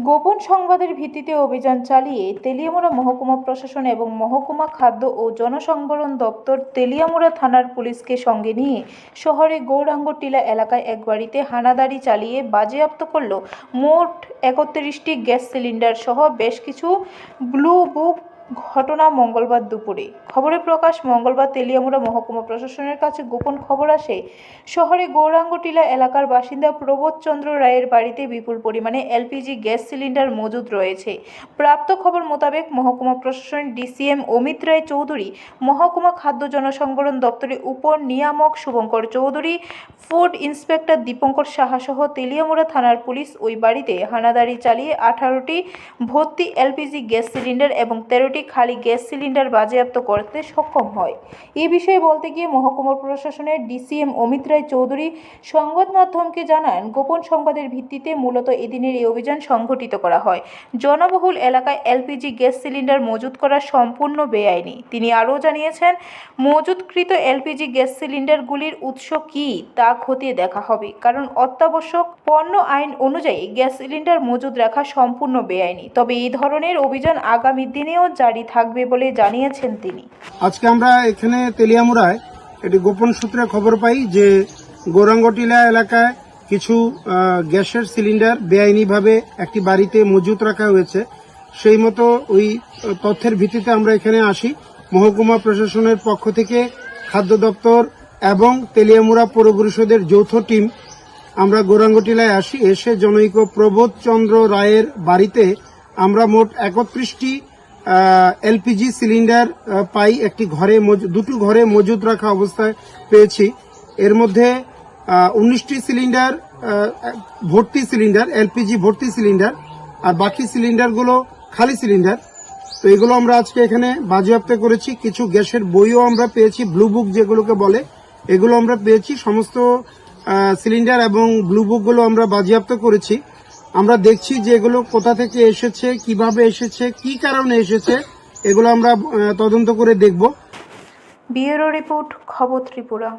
গোপন সংবাদের ভিত্তিতে অভিযান চালিয়ে তেলিয়ামুড়া মহকুমা প্রশাসন এবং মহকুমা খাদ্য ও জনসংবরণ দপ্তর তেলিয়ামুড়া থানার পুলিশকে সঙ্গে নিয়ে শহরে গৌরাঙ্গটিলা এলাকায় এক বাড়িতে হানাদারি চালিয়ে বাজেয়াপ্ত করল মোট একত্রিশটি গ্যাস সিলিন্ডার সহ বেশ কিছু ব্লু বুক ঘটনা মঙ্গলবার দুপুরে। খবরে প্রকাশ, মঙ্গলবার তেলিয়ামুড়া মহকুমা প্রশাসনের কাছে গোপন খবর আসে, শহরে গৌরাঙ্গটিলা এলাকার বাসিন্দা প্রবোধচন্দ্র রায়ের বাড়িতে বিপুল পরিমাণে এলপিজি গ্যাস সিলিন্ডার মজুদ রয়েছে। প্রাপ্ত খবর মোতাবেক মহকুমা প্রশাসন ডিসিএম অমিত রায় চৌধুরী, মহকুমা খাদ্য জনসংবরণ দপ্তরের উপর নিয়ামক শুভঙ্কর চৌধুরী, ফুড ইন্সপেক্টর দীপঙ্কর সাহা সহ তেলিয়ামুড়া থানার পুলিশ ওই বাড়িতে হানাদারি চালিয়ে আঠারোটি ভর্তি এলপিজি গ্যাস সিলিন্ডার এবং তেরোটি খালি গ্যাস সিলিন্ডার বাজেয়াপ্ত করতে সক্ষম হয়। এ বিষয়ে বলতে গিয়ে মহকুমা প্রশাসনের ডিসিএম অমিত রায় চৌধুরী সংবাদ মাধ্যমকে জানান, গোপন সংবাদের ভিত্তিতে মূলত এদিনের এই অভিযান সংঘটিত করা হয়। জনবহুল এলাকায় এলপিজি গ্যাস সিলিন্ডার মজুত করা সম্পূর্ণ বেআইনি। তিনি আরও জানিয়েছেন, মজুতকৃত এলপিজি গ্যাস সিলিন্ডারগুলির উৎস কি তা খতিয়ে দেখা হবে, কারণ অত্যাবশ্যক পণ্য আইন অনুযায়ী গ্যাস সিলিন্ডার মজুদ রাখা সম্পূর্ণ বেআইনি। তবে এই ধরনের অভিযান আগামী দিনেও জারি থাকবে বলে জানিয়েছেন তিনি। আজকে আমরা এখানে তেলিয়ামুড়ায় একটি গোপন সূত্রে খবর পাই যে গৌরাঙ্গটিলা এলাকায় কিছু গ্যাসের সিলিন্ডার বেআইনিভাবে একটি বাড়িতে মজুত রাখা হয়েছে। সেই মতো ওই তথ্যের ভিত্তিতে আমরা এখানে আসি। মহকুমা প্রশাসনের পক্ষ থেকে খাদ্য দপ্তর এবং তেলিয়ামুড়া পৌর পরিষদের যৌথ টিম আমরা গৌরাঙ্গটিলায় আসি। এসে জনৈক প্রবোধ চন্দ্র রায়ের বাড়িতে আমরা মোট একত্রিশটি এলপিজি সিলিন্ডার পাই একটি ঘরে দুটো ঘরে মজুদ রাখা অবস্থায় পেয়েছি। এর মধ্যে উনিশটি সিলিন্ডার ভর্তি সিলিন্ডার, এলপিজি ভর্তি সিলিন্ডার, আর বাকি সিলিন্ডারগুলো খালি সিলিন্ডার। তো এগুলো আমরা আজকে এখানে বাজেয়াপ্ত করেছি। কিছু গ্যাসের বইও আমরা পেয়েছি, ব্লু বুক যেগুলোকে বলে। এগুলো আমরা পেয়েছি, সমস্ত সিলিন্ডার এবং ব্লু বুকগুলো আমরা বাজেয়াপ্ত করেছি। আমরা দেখছি যে এগুলো কোথা থেকে এসেছে, কীভাবে এসেছে, কি কারণে এসেছে, এগুলো আমরা তদন্ত করে দেখব। ব্যুরো রিপোর্ট, খবর ত্রিপুরা।